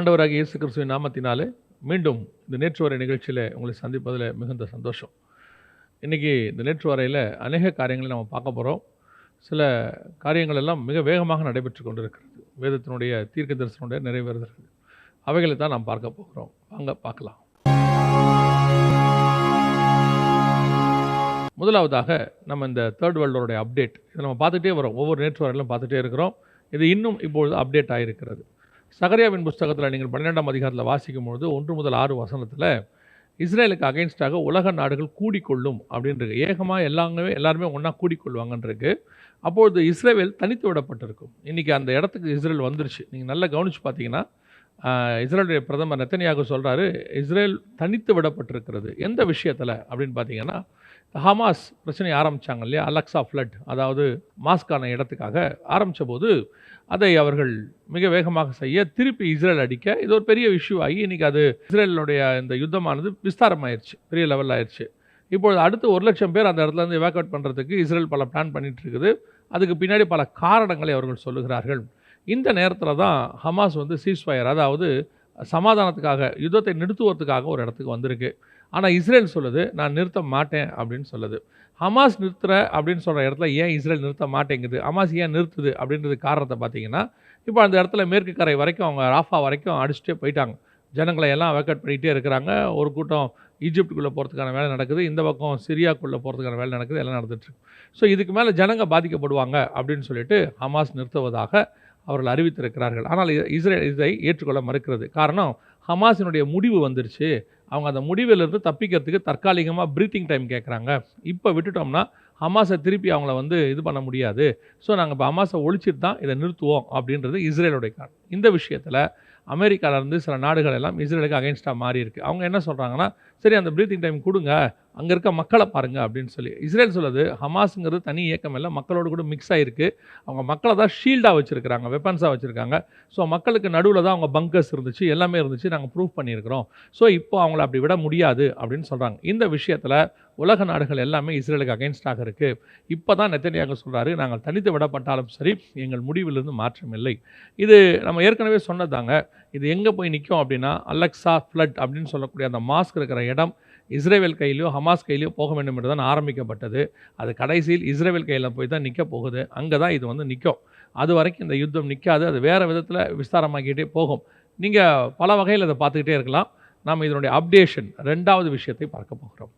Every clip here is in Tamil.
ஆண்டவராக இயேசு கிறிஸ்துவின் நாமத்தினாலே மீண்டும் இந்த நேற்று வரை நிகழ்ச்சியில் உங்களை சந்திப்பதில் மிகுந்த சந்தோஷம். இன்றைக்கி இந்த நேற்று வரையில் அநேக காரியங்களை நம்ம பார்க்க போகிறோம் சில காரியங்கள் எல்லாம் மிக வேகமாக நடைபெற்று கொண்டிருக்கிறது. வேதத்தினுடைய தீர்க்க தரிசனுடைய நிறைவேறுதல்கள் அவைகளை தான் நாம் பார்க்க போகிறோம். வாங்க பார்க்கலாம். முதலாவதாக நம்ம இந்த தேர்ட் வேர்ல்டோடைய அப்டேட் இதை நம்ம பார்த்துட்டே வரோம். ஒவ்வொரு நேற்று வரையிலும் பார்த்துட்டே இருக்கிறோம். இது இன்னும் இப்பொழுது அப்டேட் ஆகிருக்கிறது சகரியாவின் புஸ்தகத்தில் நீங்கள் பன்னிரெண்டாம் அதிகாரத்தில் வாசிக்கும் பொழுது ஒன்று முதல் ஆறு வசனத்தில் இஸ்ரேலுக்கு அகைன்ஸ்டாக உலக நாடுகள் கூடிக்கொள்ளும் அப்படின்றது ஏகமாக எல்லாமே எல்லாருமே ஒன்றா கூடிக்கொள்வாங்கன்றிருக்கு. அப்பொழுது இஸ்ரேல் தனித்து விடப்பட்டிருக்கும். இன்றைக்கி அந்த இடத்துக்கு இஸ்ரேல் வந்துருச்சு. நீங்கள் நல்லா கவனித்து பார்த்தீங்கன்னா இஸ்ரேலுடைய பிரதமர் நெத்தனியாக சொல்கிறாரு இஸ்ரேல் தனித்து விடப்பட்டிருக்கிறது. எந்த விஷயத்தில் அப்படின்னு பார்த்தீங்கன்னா ஹமாஸ் பிரச்சனை ஆரம்பித்தாங்க இல்லையா? அலக்ஸா ஃப்ளட் அதாவது மாஸ்கான இடத்துக்காக ஆரம்பித்த போது அதை அவர்கள் மிக வேகமாக செய்ய திருப்பி இஸ்ரேல் அடிக்க இது ஒரு பெரிய இஷ்யூ ஆகி இன்றைக்கி அது இஸ்ரேலுடைய இந்த யுத்தமானது விஸ்தாரமாயிருச்சு பெரிய லெவலில் ஆயிடுச்சு இப்பொழுது அடுத்து ஒரு லட்சம் பேர் அந்த இடத்துல இருந்து எவாக்குவேட் பண்ணுறதுக்கு இஸ்ரேல் பல பிளான் பண்ணிகிட்டு இருக்குது அதுக்கு பின்னாடி பல காரணங்களை அவர்கள் சொல்லுகிறார்கள். இந்த நேரத்தில் தான் ஹமாஸ் வந்து சீஸ்ஃபயர் அதாவது சமாதானத்துக்காக யுத்தத்தை நிறுத்துவதற்காக ஒரு இடத்துக்கு வந்திருக்கு. ஆனால் இஸ்ரேல் சொல்லுது நான் நிறுத்த மாட்டேன் அப்படின்னு சொல்லுது. ஹமாஸ் நிறுத்துற அப்படின்னு சொல்கிற இடத்துல ஏன் இஸ்ரேல் நிறுத்த மாட்டேங்குது? ஹமாஸ் ஏன் நிறுத்துது? அப்படின்றது காரணத்தை பார்த்தீங்கன்னா இப்போ அந்த இடத்துல மேற்கு கரை வரைக்கும் அவங்க ராஃபா வரைக்கும் அடிச்சுட்டே போயிட்டாங்க. ஜனங்களை எல்லாம் வேக்கட் பண்ணிகிட்டே இருக்கிறாங்க. ஒரு கூட்டம் ஈஜிப்டுக்குள்ளே போகிறதுக்கான வேலை நடக்குது. இந்த பக்கம் சிரியாக்குள்ளே போகிறதுக்கான வேலை நடக்குது. எல்லாம் நடந்துட்டுருக்கு ஸோ இதுக்கு மேலே ஜனங்க பாதிக்கப்படுவாங்க அப்படின்னு சொல்லிட்டு ஹமாஸ் நிறுத்துவதாக அவர்கள் அறிவித்திருக்கிறார்கள். ஆனால் இஸ்ரேல் இதை ஏற்றுக்கொள்ள மறுக்கிறது. காரணம் ஹமாஸினுடைய முடிவு வந்துருச்சு. அவங்க அந்த முடிவிலிருந்து தப்பிக்கிறதுக்கு தற்காலிகமாக ப்ரீத்திங் டைம் கேட்குறாங்க இப்போ விட்டுட்டோம்னா ஹமாஸை திருப்பி அவங்கள வந்து இது பண்ண முடியாது. ஸோ நாங்கள் இப்போ ஹமாஸை ஒழிச்சிட்டு தான் இதை நிறுத்துவோம் அப்படின்றது இஸ்ரேலுடைய காரணம். இந்த விஷயத்தில் அமெரிக்காவிலேருந்து சில நாடுகள் எல்லாம் இஸ்ரேலுக்கு அகைன்ஸ்டாக மாறி இருக்குது அவங்க என்ன சொல்கிறாங்கன்னா சரி அந்த ப்ரீத்திங் டைம் கொடுங்க. அங்கே இருக்க மக்களை பாருங்க அப்படின்னு சொல்லி. இஸ்ரேல் சொல்லுது ஹமாஸுங்கிறது தனி இயக்கம் இல்லை மக்களோடு கூட மிக்ஸ் ஆகிருக்கு அவங்க மக்களை தான் ஷீல்டாக வச்சுருக்கிறாங்க வெப்பன்ஸாக வச்சுருக்காங்க. ஸோ மக்களுக்கு நடுவில் தான் அவங்க பங்கர்ஸ் இருந்துச்சு எல்லாமே இருந்துச்சு நாங்கள் ப்ரூவ் பண்ணியிருக்கிறோம். ஸோ இப்போ அவங்கள அப்படி விட முடியாது அப்படின்னு சொல்கிறாங்க இந்த விஷயத்தில் உலக நாடுகள் எல்லாமே இஸ்ரேலுக்கு அகைன்ஸ்டாக இருக்குது இப்போ தான் நெத்தனியாக சொல்கிறாரு நாங்கள் தனித்து விடப்பட்டாலும் சரி எங்கள் முடிவிலிருந்து மாற்றம் இல்லை. இது நம்ம ஏற்கனவே சொன்னதாங்க இது எங்கே போய் நிற்கும் அப்படின்னா அலெக்சா ஃப்ளட் அப்படின்னு சொல்லக்கூடிய அந்த மாஸ்க் இருக்கிற இடம் இஸ்ரேவேல் கையிலையோ ஹமாஸ் கையிலையோ போக வேண்டும் என்று தான் ஆரம்பிக்கப்பட்டது. அது கடைசியில் இஸ்ரேவேல் கையில் போய் தான் நிற்க போகுது. அங்கே தான் இது வந்து நிற்கும் அது வரைக்கும் இந்த யுத்தம் நிற்காது அது வேறு விதத்தில் விஸ்தாரமாக்கிட்டே போகும். நீங்கள் பல வகையில் அதை பார்த்துக்கிட்டே இருக்கலாம். நாம் இதனுடைய அப்டேஷன் ரெண்டாவது விஷயத்தை பார்க்க போகிறோம்.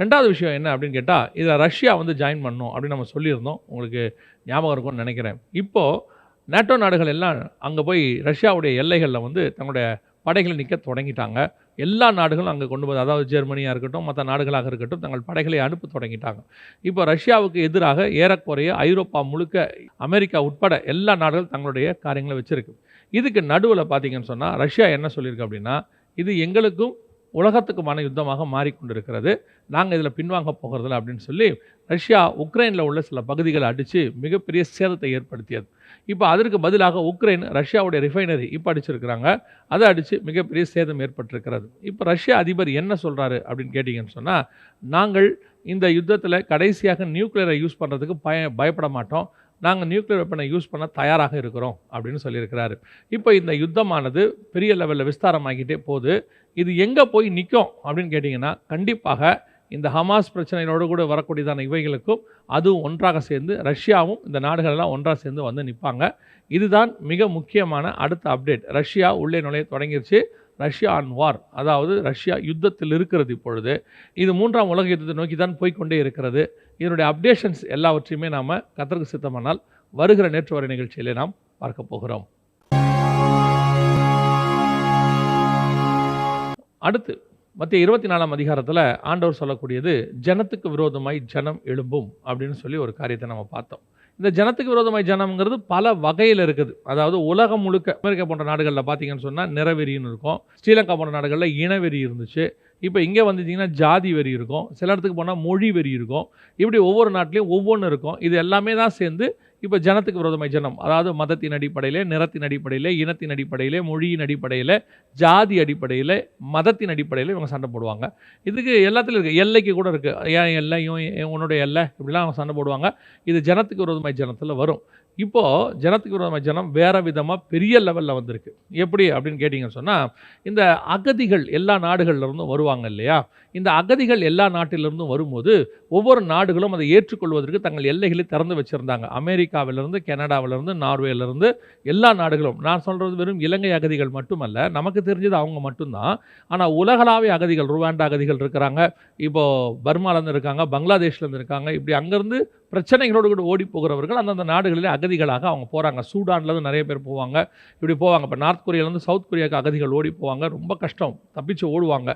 ரெண்டாவது விஷயம் என்ன அப்படின்னு கேட்டால் இதில் ரஷ்யா வந்து ஜாயின் பண்ணணும் அப்படின்னு நம்ம சொல்லியிருந்தோம். உங்களுக்கு ஞாபகம் இருக்கும்னு நினைக்கிறேன். இப்போது நேட்டோ நாடுகள் எல்லாம் அங்கே போய் ரஷ்யாவுடைய எல்லைகளில் வந்து தங்களுடைய படைகளை நிற்க தொடங்கிட்டாங்க. எல்லா நாடுகளும் அங்கே கொண்டு போது அதாவது ஜெர்மனியாக இருக்கட்டும் மற்ற நாடுகளாக இருக்கட்டும் தங்கள் படைகளை அனுப்ப தொடங்கிட்டாங்க. இப்போ ரஷ்யாவுக்கு எதிராக ஏறக்குறைய ஐரோப்பா முழுக்க அமெரிக்கா உட்பட எல்லா நாடுகளும் தங்களுடைய காரியங்களை வச்சுருக்கு. இதுக்கு நடுவில் பார்த்தீங்கன்னு சொன்னால் ரஷ்யா என்ன சொல்லியிருக்கு அப்படின்னா இது எங்களுக்கும் உலகத்துக்குமான யுத்தமாக மாறிக்கொண்டிருக்கிறது. நாங்கள் இதில் பின்வாங்க போகிறதில்ல அப்படின்னு சொல்லி ரஷ்யா உக்ரைனில் உள்ள சில பகுதிகளை அடித்து மிகப்பெரிய சேதத்தை ஏற்படுத்தியது. இப்போ அதற்கு பதிலாக உக்ரைன் ரஷ்யாவுடைய ரிஃபைனரி இப்போ அடிச்சிருக்கிறாங்க. அதை அடித்து மிகப்பெரிய சேதம் ஏற்பட்டிருக்கிறது. இப்போ ரஷ்ய அதிபர் என்ன சொல்கிறாரு அப்படின்னு கேட்டிங்கன்னு சொன்னால் நாங்கள் இந்த யுத்தத்தில் கடைசியாக நியூக்ளியரை யூஸ் பண்ணுறதுக்கு பய பயப்பட மாட்டோம். நாங்கள் நியூக்ளியர் வெப்பனை யூஸ் பண்ண தயாராக இருக்கிறோம் அப்படின்னு சொல்லியிருக்கிறாரு. இப்போ இந்த யுத்தமானது பெரிய லெவலில் விஸ்தாரமாகிட்டே போகுது. இது எங்கே போய் நிற்கும் அப்படின்னு கேட்டிங்கன்னா கண்டிப்பாக இந்த ஹமாஸ் பிரச்சனையோடு கூட வரக்கூடியதான இவைகளுக்கும் அதுவும் ஒன்றாக சேர்ந்து ரஷ்யாவும் இந்த நாடுகளெல்லாம் ஒன்றாக சேர்ந்து வந்து நிற்பாங்க. இதுதான் மிக முக்கியமான அடுத்த அப்டேட் ரஷ்யா உள்ளே நுழைய தொடங்கிருச்சு. ரஷ்யா ஆன் வார் அதாவது ரஷ்யா யுத்தத்தில் இருக்கிறது இப்பொழுது. இது மூன்றாம் உலக யுத்தத்தை நோக்கி தான் போய்க்கொண்டே இருக்கிறது. இதனுடைய அப்டேஷன்ஸ் எல்லாவற்றையுமே நாம் கத்தருக்கு சித்தமானால் வருகிற நேற்று வரை நிகழ்ச்சியிலே நாம் பார்க்க போகிறோம். அடுத்து மற்ற இருபத்தி நாலாம் அதிகாரத்தில் ஆண்டவர் சொல்லக்கூடியது ஜனத்துக்கு விரோதமாய் ஜனம் எழும்பும் அப்படின்னு சொல்லி ஒரு காரியத்தை நம்ம பார்த்தோம். இந்த ஜனத்துக்கு விரோதமாய் ஜனம்ங்கிறது பல வகையில் இருக்குது. அதாவது உலகம் முழுக்க அமெரிக்கா போன்ற நாடுகளில் பார்த்தீங்கன்னு சொன்னால் நிறவெறின்னு இருக்கும். ஸ்ரீலங்கா போன்ற நாடுகளில் இனவெறி இருந்துச்சு. இப்போ இங்கே வந்துட்டிங்கன்னா ஜாதி வெறி இருக்கும். சில இடத்துக்கு போனால் மொழி வெறி இருக்கும். இப்படி ஒவ்வொரு நாட்டிலையும் ஒவ்வொன்று இருக்கும். இது எல்லாமே தான் சேர்ந்து இப்போ ஜனத்துக்கு விரோதமாய் ஜனம் அதாவது மதத்தின் அடிப்படையிலே நிறத்தின் அடிப்படையிலே இனத்தின் அடிப்படையிலே மொழியின் அடிப்படையில் ஜாதி அடிப்படையில் மதத்தின் அடிப்படையில் இவங்க சண்டை போடுவாங்க. இதுக்கு எல்லாத்துலையும் இருக்குது எல்லைக்கு கூட இருக்குது ஏன் எல்லையும் ஏன் உன்னுடைய எல்லை இப்படிலாம் அவங்க சண்டை போடுவாங்க. இது ஜனத்துக்கு விரோதமாய் ஜனத்தில் வரும். இப்போது ஜனத்துக்கு விரோதமாக ஜனம் வேறு விதமாக பெரிய லெவலில் வந்திருக்கு. எப்படி அப்படின்னு கேட்டிங்கன்னு சொன்னால் இந்த அகதிகள் எல்லா நாடுகள்லிருந்தும் வருவாங்க இல்லையா? இந்த அகதிகள் எல்லா நாட்டிலிருந்தும் வரும்போது ஒவ்வொரு நாடுகளும் அதை ஏற்றுக்கொள்வதற்கு தங்கள் எல்லைகளை திறந்து வச்சுருந்தாங்க. அமெரிக்காவிலிருந்து கனடாவிலிருந்து நார்வேலிருந்து எல்லா நாடுகளும். நான் சொல்கிறது வெறும் இலங்கை அகதிகள் மட்டுமல்ல நமக்கு தெரிஞ்சது அவங்க மட்டும்தான். ஆனால் உலகளாவிய அகதிகள் ருவாண்டா அகதிகள் இருக்கிறாங்க. இப்போது பர்மாலேருந்து இருக்காங்க பங்களாதேஷ்லேருந்து இருக்காங்க. இப்படி அங்கேருந்து பிரச்சனைகளோடு கூட ஓடி போகிறவர்கள் அந்தந்த நாடுகளில் அகதிகளாக அவங்க போகிறாங்க சூடான்லேருந்து நிறைய பேர் போவாங்க. இப்படி போவாங்க. இப்போ நார்த் கொரியாலேருந்து சவுத் கொரியாவுக்கு அகதிகள் ஓடி போவாங்க. ரொம்ப கஷ்டம். தப்பிச்சு ஓடுவாங்க.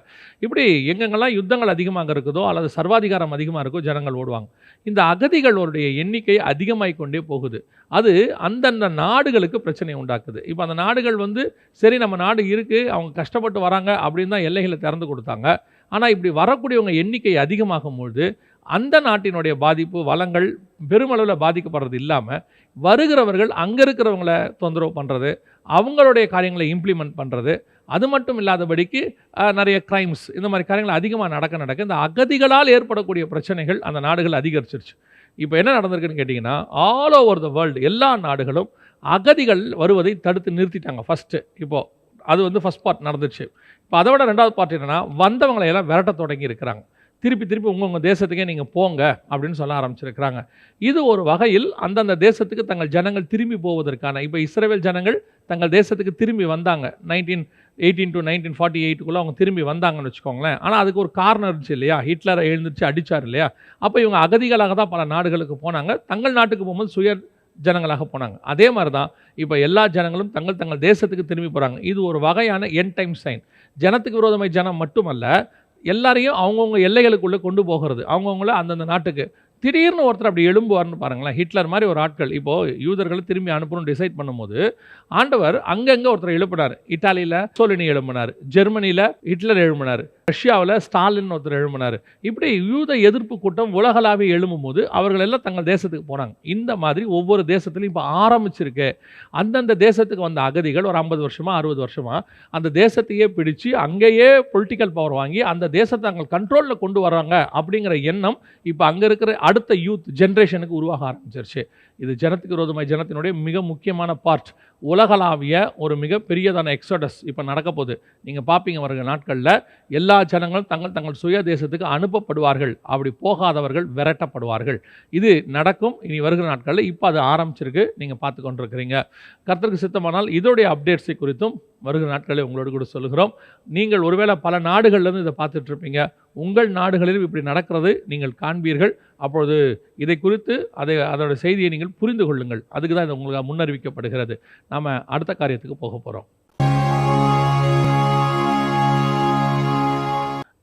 இப்படி எங்கெங்கெல்லாம் யுத்தங்கள் அதிகமாக இருக்குதோ அல்லது சர்வாதிகாரம் அதிகமாக இருக்கோ ஜனங்கள் ஓடுவாங்க. இந்த அகதிகளுடைய எண்ணிக்கை அதிகமாகிக் கொண்டே போகுது. அது அந்தந்த நாடுகளுக்கு பிரச்சனை உண்டாக்குது. இப்போ அந்த நாடுகள் வந்து சரி நம்ம நாடு இருக்குது அவங்க கஷ்டப்பட்டு வராங்க அப்படின்னு தான் எல்லைகளை திறந்து கொடுத்தாங்க. ஆனால் இப்படி வரக்கூடியவங்க எண்ணிக்கை அதிகமாகும் பொழுது அந்த நாட்டினுடைய பாதிப்பு வளங்கள் பெருமளவில் பாதிக்கப்படுறது இல்லாமல் வருகிறவர்கள் அங்கே இருக்கிறவங்கள தொந்தரவு பண்ணுறது அவங்களுடைய காரியங்களை இம்ப்ளிமெண்ட் பண்ணுறது அது மட்டும் இல்லாதபடிக்கு நிறைய கிரைம்ஸ் இந்த மாதிரி காரியங்கள் அதிகமாக நடக்க நடக்க இந்த அகதிகளால் ஏற்படக்கூடிய பிரச்சனைகள் அந்த நாடுகள் அதிகரிச்சிருச்சு. இப்போ என்ன நடந்திருக்குன்னு கேட்டிங்கன்னா ஆல் ஓவர் த வேர்ல்டு எல்லா நாடுகளும் அகதிகள் வருவதை தடுத்து நிறுத்திட்டாங்க. ஃபஸ்ட்டு இப்போது அது வந்து ஃபஸ்ட் பார்ட் நடந்துச்சு. இப்போ அதை விட ரெண்டாவது பார்ட் என்னென்னா வந்தவங்களை எல்லாம் விரட்ட தொடங்கி இருக்கிறாங்க. திருப்பி திருப்பி உங்கள் உங்கள் தேசத்துக்கே நீங்கள் போங்க அப்படின்னு சொல்ல ஆரம்பிச்சிருக்கிறாங்க. இது ஒரு வகையில் அந்தந்த தேசத்துக்கு தங்கள் ஜனங்கள் திரும்பி போவதற்கான இப்போ இஸ்ரேல் ஜனங்கள் தங்கள் தேசத்துக்கு திரும்பி வந்தாங்க. Nineteen eighteen to nineteen forty எயிட்டுக்குள்ளே அவங்க திரும்பி வந்தாங்கன்னு வச்சுக்கோங்களேன். ஆனால் அதுக்கு ஒரு காரணம் இருந்துச்சு இல்லையா? ஹிட்லரை எழுந்துருச்சு அடிச்சார் இல்லையா? அப்போ இவங்க அகதிகளாக தான் பல நாடுகளுக்கு போனாங்க. தங்கள் நாட்டுக்கு போகும்போது சுய ஜனங்களாக போனாங்க. அதே மாதிரி தான் இப்போ எல்லா ஜனங்களும் தங்கள் தங்கள் தேசத்துக்கு திரும்பி போகிறாங்க இது ஒரு வகையான என் டைம் சைன் ஜனத்துக்கு விரோதமாய் ஜனம் மட்டுமல்ல எல்லாரையும் அவங்கவுங்க எல்லைகளுக்குள்ளே கொண்டு போகிறது. அவங்கவுங்கள அந்தந்த நாட்டுக்கு. திடீர்னு ஒருத்தர் அப்படி எழும்புவார்னு பாருங்களேன் ஹிட்லர் மாதிரி ஒரு ஆட்கள். இப்போது யூதர்களை திரும்பி அனுப்பணும்னு டிசைட் பண்ணும்போது ஆண்டவர் அங்கங்கே ஒருத்தர் எழுப்பினார். இட்டாலியில் சோலினி எழுப்பினார் ஜெர்மனியில் ஹிட்லர் எழுப்பினார் ரஷ்யாவில் ஸ்டாலின் ஒருத்தர் எழுப்பினார் இப்படி யூத எதிர்ப்பு கூட்டம் உலகளாவிய எழும்பும் போது அவர்கள் எல்லாம் தங்கள் தேசத்துக்கு போனாங்க. இந்த மாதிரி ஒவ்வொரு தேசத்துலையும் இப்போ ஆரம்பிச்சிருக்கு. அந்தந்த தேசத்துக்கு வந்த அகதிகள் ஒரு ஐம்பது வருஷமாக அறுபது வருஷமாக அந்த தேசத்தையே பிடிச்சு அங்கேயே பொலிட்டிக்கல் பவர் வாங்கி அந்த தேசத்தை தங்கள் கண்ட்ரோலில் கொண்டு வர்றாங்க அப்படிங்கிற எண்ணம் இப்போ அங்கே இருக்கிற அடுத்த யூத் ஜென்ரேஷனுக்கு உருவாக ஆரம்பிச்சிருச்சு. இது ஜனத்துக்கு விரோதமாக ஜனத்தினுடைய மிக முக்கியமான பார்ட் உலகளாவிய ஒரு மிக பெரியதான எக்ஸோடஸ் இப்போ நடக்க போகுது. நீங்கள் பார்ப்பீங்க வருகிற நாட்களில் எல்லா ஜனங்களும் தங்கள் தங்கள் சுய தேசத்துக்கு அனுப்பப்படுவார்கள். அப்படி போகாதவர்கள் விரட்டப்படுவார்கள். இது நடக்கும். இனி வருகிற நாட்களில் இப்போ அது ஆரம்பிச்சிருக்கு. நீங்கள் பார்த்து கொண்டிருக்கிறீங்க. கர்த்தருக்கு சித்தமானால் இதோடைய அப்டேட்ஸை குறித்தும் வருகிற நாட்களில் உங்களோடு கூட சொல்லுகிறோம். நீங்கள் ஒருவேளை பல நாடுகள்லேருந்து இதை பார்த்துட்ருப்பீங்க. உங்கள் நாடுகளிலும் இப்படி நடக்கிறது நீங்கள் காண்பீர்கள். அப்பொழுது இதை குறித்து அதை அதோட செய்தியை நீங்கள் புரிந்து கொள்ளுங்கள். அதுக்கு தான் இது உங்களுக்கு முன்னறிவிக்கப்படுகிறது. நாம் அடுத்த காரியத்துக்கு போக போகிறோம்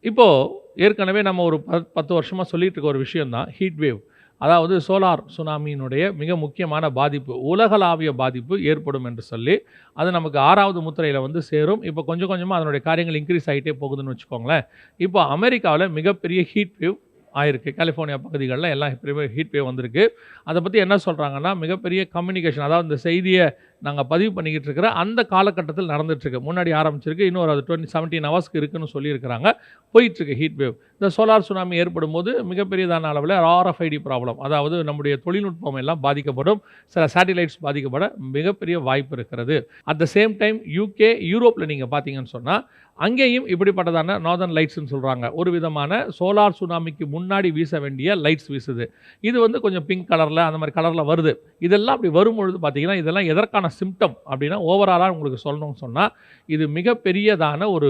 இப்போது ஏற்கனவே நம்ம ஒரு பத்து வருஷமாக சொல்லிட்டு இருக்க ஒரு விஷயம்தான் ஹீட் வேவ் அதாவது சோலார் சுனாமியினுடைய மிக முக்கியமான பாதிப்பு உலகளாவிய பாதிப்பு ஏற்படும் என்று சொல்லி அது நமக்கு ஆறாவது முத்திரையில் வந்து சேரும். இப்போ கொஞ்சம் கொஞ்சமாக அதனுடைய காரியங்கள் இன்க்ரீஸ் ஆகிட்டே போகுதுன்னு வச்சுக்கோங்களேன். இப்போ அமெரிக்காவில் மிகப்பெரிய ஹீட் வேவ் ஆயிருக்கு. கலிஃபோர்னியா பகுதிகளில் எல்லாம் ஹீட் வேவ் வந்திருக்கு. அதை பற்றி என்ன சொல்கிறாங்கன்னா மிகப்பெரிய கம்யூனிகேஷன் அதாவது இந்த செய்தியை நாங்கள் பதிவு பண்ணிக்கிட்டு இருக்கிற அந்த காலகட்டத்தில் நடந்துகிட்ருக்கு முன்னாடி ஆரம்பிச்சிருக்கு இன்னொரு அது டுவெண்ட்டி செவன்டீன் ஹவர்ஸ்க்கு இருக்குன்னு சொல்லியிருக்கிறாங்க. போயிட்டுருக்கு ஹீட் வேவ் இந்த சோலார் சுனாமி ஏற்படும் போது மிகப்பெரியதான அளவில் ஆர்எஃப்ஐடி ப்ராப்ளம் அதாவது நம்முடைய தொழில்நுட்பம் எல்லாம் பாதிக்கப்படும் சில சேட்டிலைட்ஸ் பாதிக்கப்பட மிகப்பெரிய வாய்ப்பு இருக்கிறது. At the same time UK யூரோப்பில் நீங்கள் பார்த்தீங்கன்னு சொன்னால் அங்கேயும் இப்படிப்பட்டதான நார்தர்ன் லைட்ஸ்னு சொல்கிறாங்க ஒரு விதமான சோலார் சுனாமிக்கு முன்னாடி வீச வேண்டிய லைட்ஸ் வீசுது. இது வந்து கொஞ்சம் பிங்க் கலரில் அந்த மாதிரி கலரில் வருது. இதெல்லாம் அப்படி வரும்பொழுது பார்த்தீங்கன்னா இதெல்லாம் எதற்கான சிம்டம் அப்படின்னா ஓவராலாக உங்களுக்கு சொல்லணும்னு சொன்னால் இது மிகப்பெரியதான ஒரு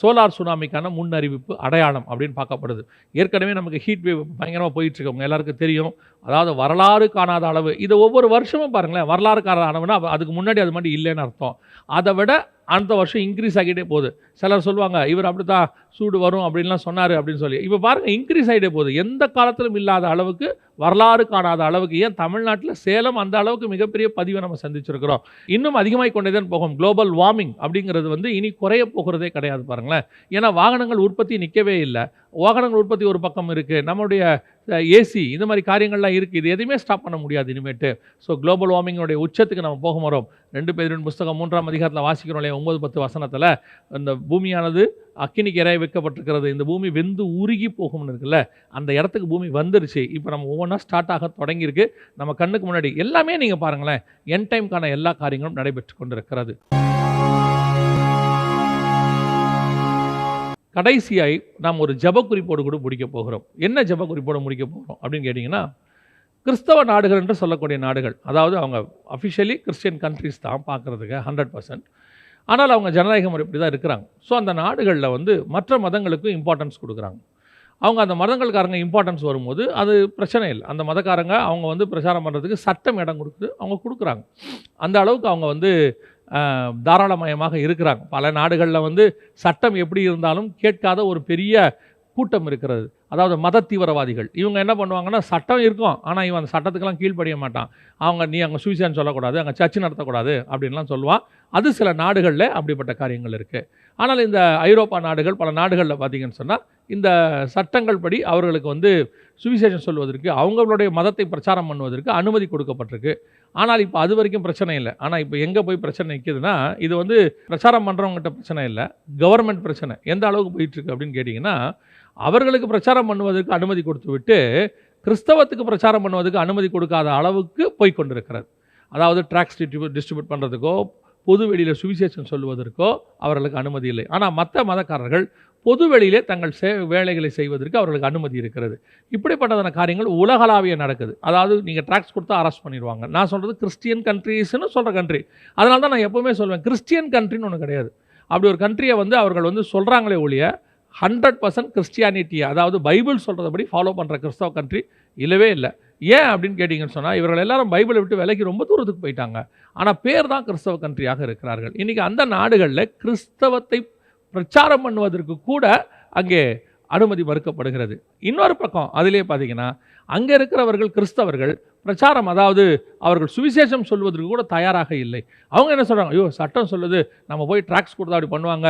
சோலார் சுனாமிக்கான முன்னறிவிப்பு அடையாளம் அப்படின்னு பார்க்கப்படுது. ஏற்கனவே நமக்கு ஹீட் வேவ் பயங்கரமாக போயிட்டுருக்கு எல்லாருக்கும் தெரியும். அதாவது வரலாறு காணாத அளவு. இதை ஒவ்வொரு வருஷமும் பாருங்களேன் வரலாறு காணாத அளவுனா அதுக்கு முன்னாடி அது மாதிரி இல்லைன்னு அர்த்தம். அதை விட அடுத்த வருஷம் இன்க்ரீஸ் ஆகிட்டே போகுது. சிலர் சொல்லுவாங்க இவர் அப்படி தான் சூடு வரும் அப்படின்லாம் சொன்னார் அப்படின்னு சொல்லி. இப்போ பாருங்கள் இன்க்ரீஸ் ஆகிட்டே போகுது. எந்த காலத்திலும் இல்லாத அளவுக்கு வரலாறு காணாத அளவுக்கு ஏன் தமிழ்நாட்டில் சேலம் அந்த அளவுக்கு மிகப்பெரிய பதிவை நம்ம சந்திச்சிருக்கிறோம்? இன்னும் அதிகமாக கொண்டே தான் போகும். குளோபல் வார்மிங் அப்படிங்கிறது வந்து இனி குறைய போகிறதே கிடையாது பாருங்களேன். ஏன்னா வாகனங்கள் உற்பத்தி நிற்கவே இல்லை. வாகனங்கள் உற்பத்தி ஒரு பக்கம் இருக்குது நம்மளுடைய ஏசி இந்த மாதிரி காரியங்கள்லாம் இருக்குது இது எதுவுமே ஸ்டாப் பண்ண முடியாது இனிமேட்டு. ஸோ குளோபல் வார்மிங்கோடைய உச்சத்துக்கு நம்ம போக போகிறோம் ரெண்டு பேரின் புஸ்தகம் மூன்றாம் அதிகாரத்தில் வாசிக்கிறோம் இல்லையா அத்தியாயம் ஒன்பது பத்து வசனத்தில் இந்த பூமியானது அக்கினிக்கு இறைய வைக்கப்பட்டிருக்கிறது. இந்த பூமி வெந்து உருகி போகும்னு இருக்குல்ல அந்த இடத்துக்கு பூமி வந்துருச்சு. இப்போ நம்ம ஒவ்வொன்றா ஸ்டார்ட் ஆக தொடங்கியிருக்கு. நம்ம கண்ணுக்கு முன்னாடி எல்லாமே நீங்கள் பாருங்களேன் என் டைம்க்கான எல்லா காரியங்களும் நடைபெற்று கொண்டிருக்கிறது. கடைசியாய் நாம் ஒரு ஜப குறிப்போடு கூட முடிக்க போகிறோம். என்ன ஜப குறிப்போடு முடிக்க போகிறோம் அப்படின்னு கேட்டிங்கன்னா கிறிஸ்தவ நாடுகள் என்று சொல்லக்கூடிய நாடுகள் அதாவது அவங்க அஃபிஷியலி கிறிஸ்டியன் கண்ட்ரிஸ் தான் பார்க்குறதுக்கு ஹண்ட்ரட் பர்சன்ட் ஆனால் அவங்க ஜனநாயக முறை இப்படி தான் இருக்கிறாங்க. ஸோ அந்த நாடுகளில் வந்து மற்ற மதங்களுக்கும் இம்பார்ட்டன்ஸ் கொடுக்குறாங்க. அவங்க அந்த மதங்களுக்காரங்க இம்பார்ட்டன்ஸ் வரும்போது அது பிரச்சனை இல்லை. அந்த மதக்காரங்க அவங்க வந்து பிரச்சாரம் பண்ணுறதுக்கு சட்டம் இடம் கொடுக்குது அவங்க கொடுக்குறாங்க. அந்த அளவுக்கு அவங்க வந்து தாராளமயமாக இருக்கிறாங்க. பல நாடுகளில் வந்து சட்டம் எப்படி இருந்தாலும் கேட்காத ஒரு பெரிய கூட்டம் இருக்கிறது. அதாவது மத தீவிரவாதிகள் இவங்க என்ன பண்ணுவாங்கன்னா சட்டம் இருக்கும். ஆனால் இவன் அந்த சட்டத்துக்கெல்லாம் கீழ்ப்படிய மாட்டான். அவங்க நீ அங்கே சுவிசேஷன் சொல்லக்கூடாது. அங்கே சர்ச்சு நடத்தக்கூடாது. அப்படின்லாம் சொல்லுவான். அது சில நாடுகளில் அப்படிப்பட்ட காரியங்கள் இருக்குது ஆனால் இந்த ஐரோப்பா நாடுகள் பல நாடுகளில் பார்த்தீங்கன்னு சொன்னால் இந்த சட்டங்கள் படி அவர்களுக்கு வந்து சுவிசேஷம் சொல்வதற்கு அவங்களுடைய மதத்தை பிரச்சாரம் பண்ணுவதற்கு அனுமதி கொடுக்கப்பட்டிருக்கு. ஆனால் இப்போ அது வரைக்கும் பிரச்சனை இல்லை. ஆனால் இப்போ எங்கே போய் பிரச்சனை நிற்கிதுன்னா இது வந்து பிரச்சாரம் பண்ணுறவங்ககிட்ட பிரச்சனை இல்லை. கவர்மெண்ட் பிரச்சனை. எந்த அளவுக்கு போயிட்டுருக்கு அப்படின்னு கேட்டிங்கன்னா அவர்களுக்கு பிரச்சாரம் பண்ணுவதற்கு அனுமதி கொடுத்துவிட்டு கிறிஸ்தவத்துக்கு பிரச்சாரம் பண்ணுவதற்கு அனுமதி கொடுக்காத அளவுக்கு போய் கொண்டிருக்கிறது அதாவது ட்ராக்ஸ் டிஸ்ட்ரிபியூட் டிஸ்ட்ரிபியூட் பண்ணுறதுக்கோ பொது வெளியில் சுவிசேஷம் சொல்வதற்கோ அவர்களுக்கு அனுமதி இல்லை. ஆனால் மற்ற மதக்காரர்கள் பொது வெளியிலே தங்கள் சே வேலைகளை செய்வதற்கு அவர்களுக்கு அனுமதி இருக்கிறது. இப்படிப்பட்டதான காரியங்கள் உலகளாவிய நடக்குது. அதாவது நீங்கள் ட்ராக்ஸ் கொடுத்தா அரெஸ்ட் பண்ணிடுவாங்க. நான் சொல்கிறது கிறிஸ்டியன் கண்ட்ரீஸ்னு சொல்கிற கண்ட்ரி அதனால தான் நான் எப்போவுமே சொல்வேன் கிறிஸ்டியன் கண்ட்ரின்னு ஒன்று கிடையாது. அப்படி ஒரு கண்ட்ரியை வந்து அவர்கள் வந்து சொல்கிறாங்களே ஒழிய ஹண்ட்ரட் பர்சன்ட் கிறிஸ்டியானிட்டியை அதாவது பைபிள் சொல்கிறபடி ஃபாலோ பண்ணுற கிறிஸ்தவ கண்ட்ரி இல்லவே இல்லை. ஏன் அப்படின்னு கேட்டிங்கன்னு சொன்னால் இவர்கள் எல்லாரும் பைபிளை விட்டு விலைக்கு ரொம்ப தூரத்துக்கு போயிட்டாங்க. ஆனால் பேர் தான் கிறிஸ்தவ கண்ட்ரியாக இருக்கிறார்கள். இன்றைக்கி அந்த நாடுகளில் கிறிஸ்தவத்தை பிரச்சாரம் பண்ணுவதற்கு கூட அங்கே அனுமதி மறுக்கப்படுகிறது. இன்னொரு பக்கம் அதிலே பார்த்தீங்கன்னா அங்கே இருக்கிறவர்கள் கிறிஸ்தவர்கள் பிரச்சாரம் அதாவது அவர்கள் சுவிசேஷம் சொல்வதற்கு கூட தயாராக இல்லை. அவங்க என்ன சொல்கிறாங்க ஐயோ சட்டம் சொல்லுது நம்ம போய் ட்ராக்ஸ் கொடுத்தா அப்படி பண்ணுவாங்க.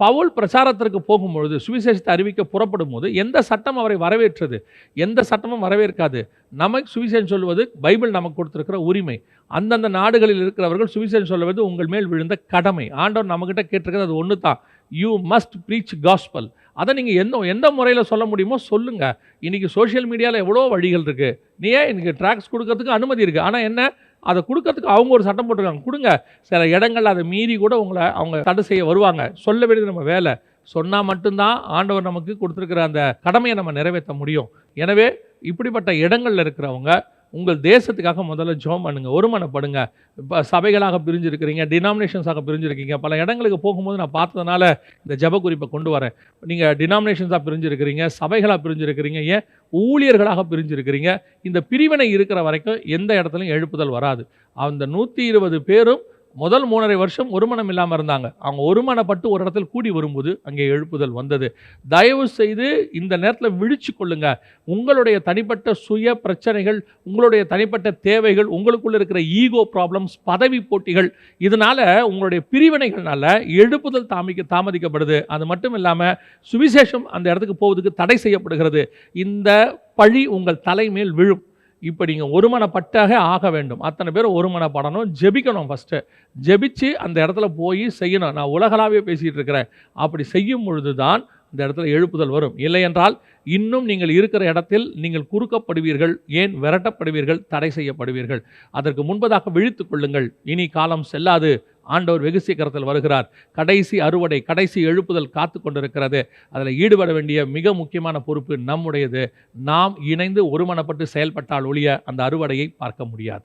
பவுல் பிரச்சாரத்திற்கு போகும்பொழுது சுவிசேஷத்தை அறிவிக்க புறப்படும் போது எந்த சட்டம் அவரை வரவேற்றது? எந்த சட்டமும் வரவேற்காது. நமக்கு சுவிசேஷம் சொல்வது பைபிள் நமக்கு கொடுத்துருக்கிற உரிமை. அந்தந்த நாடுகளில் இருக்கிறவர்கள் சுவிசேஷம் சொல்வது உங்கள் மேல் விழுந்த கடமை. ஆண்டவர் நம்மக்கிட்ட கேட்டிருக்கிறது அது ஒன்று தான் யூ மஸ்ட் ப்ரீச் காஸ்பல் அதை நீங்கள் எந்த எந்த முறையில் சொல்ல முடியுமோ சொல்லுங்கள் இன்றைக்கி சோஷியல் மீடியாவில் எவ்வளோ வழிகள் இருக்குது நீ ஏன் எனக்கு ட்ராக்ஸ் கொடுக்கறதுக்கு அனுமதி இருக்குது ஆனால் என்ன? அதை கொடுக்கறதுக்கு அவங்க ஒரு சட்டம் போட்டிருக்காங்க. கொடுங்க. சில இடங்கள் அதை மீறி கூட உங்களை அவங்க தடை செய்ய வருவாங்க. சொல்ல வேண்டியது நம்ம வேலை. சொன்னால் மட்டும்தான் ஆண்டவர் நமக்கு கொடுத்துருக்கிற அந்த கடமையை நம்ம நிறைவேற்ற முடியும். எனவே இப்படிப்பட்ட இடங்களில் இருக்கிறவங்க உங்கள் தேசத்துக்காக முதல்ல ஜோம் பண்ணுங்க ஒருமனப்படுங்க. இப்போ சபைகளாக பிரிஞ்சிருக்கிறீங்க டினாமினேஷன்ஸாக பிரிஞ்சிருக்கீங்க. பல இடங்களுக்கு போகும்போது நான் பார்த்ததுனால இந்த ஜப குறிப்பை கொண்டு வரேன். நீங்கள் டினாமினேஷன்ஸாக பிரிஞ்சிருக்கிறீங்க சபைகளாக பிரிஞ்சிருக்கிறீங்க ஏன் ஊழியர்களாக பிரிஞ்சிருக்கிறீங்க இந்த பிரிவினை இருக்கிற வரைக்கும் எந்த இடத்துலையும் எழுப்புதல் வராது. அந்த நூற்றி இருபது பேரும் முதல் மூணரை வருஷம் ஒருமணம் இல்லாமல் இருந்தாங்க. அவங்க ஒருமனப்பட்டு ஒரு இடத்துல கூடி வரும்போது அங்கே எழுப்புதல் வந்தது. தயவு செய்து இந்த நேரத்தில் விழிச்சு கொள்ளுங்க. உங்களுடைய தனிப்பட்ட சுய பிரச்சனைகள் உங்களுடைய தனிப்பட்ட தேவைகள் உங்களுக்குள்ள இருக்கிற ஈகோ ப்ராப்ளம்ஸ் பதவி போட்டிகள் இதனால உங்களுடைய பிரிவினைகள்னால எழுப்புதல் தாமிக்க தாமதிக்கப்படுது. அது மட்டும் இல்லாமல் சுவிசேஷம் அந்த இடத்துக்கு போவதுக்கு தடை செய்யப்படுகிறது. இந்த பழி உங்கள் தலைமேல் விழும். இப்போ நீங்கள் ஒருமனப்பட்டாக ஆக வேண்டும். அத்தனை பேரும் ஒருமனப்படணும். ஜெபிக்கணும் ஃபஸ்ட்டு ஜெபிச்சு அந்த இடத்துல போய் செய்யணும். நான் உலகளாவே பேசிகிட்டு இருக்கிறேன். அப்படி செய்யும் பொழுது தான் இந்த இடத்துல எழுப்புதல் வரும். இல்லை என்றால் இன்னும் நீங்கள் இருக்கிற இடத்தில் நீங்கள் குறுக்கப்படுவீர்கள். ஏன்? விரட்டப்படுவீர்கள். தடை செய்யப்படுவீர்கள். அதற்கு முன்பதாக விழித்து கொள்ளுங்கள். இனி காலம் செல்லாது. ஆண்டவர் வெகு சீக்கிரத்தில் வருகிறார். கடைசி அறுவடை கடைசி எழுப்புதல் காத்து கொண்டிருக்கிறது அதில் ஈடுபட வேண்டிய மிக முக்கியமான பொறுப்பு நம்முடையது. நாம் இணைந்து ஒருமனப்பட்டு செயல்பட்டால் ஒழிய அந்த அறுவடையை பார்க்க முடியாது.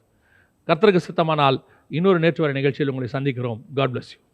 கர்த்தருக்கு சித்தமானால் இன்னொரு நேற்று வரை நிகழ்ச்சியில் உங்களை சந்திக்கிறோம். God bless you